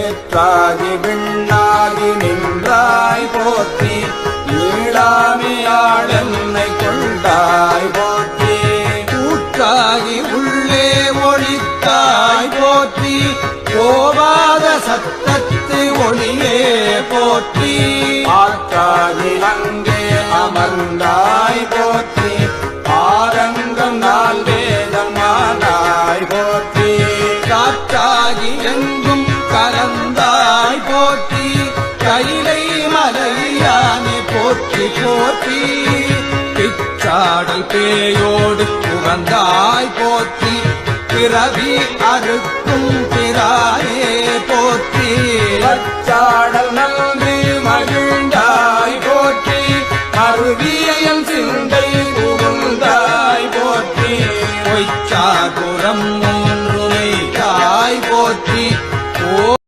ஏற்றாகி விண்ணாகி நின்றாய் போற்றி. ஈழாமியாள் கொண்டாய் போற்றி. கூற்றாகி உள்ளே ஒழித்தாய் போற்றி. கோவாத சத்தத்து ஒளியே போற்றி. ஆற்றாகி அங்கே அமர்ந்தாய் போற்றி. ஆரங்கம் நாள் வேதமானாய் போற்றி. காற்றாகி எங்கும் போற்றி போற்றி பிச்சாடல் பேயோடு புகந்தாய் போற்றி. பிறவி அறுக்கும் பிறாயே போற்றி. அச்சாடல் நன்றி மகிழ்ந்தாய் போற்றி. அருவியன் சிந்தை புகுந்தாய் போற்றி. பொய்ச்சாபுரம் மூன்றுமை தாய் போற்றி.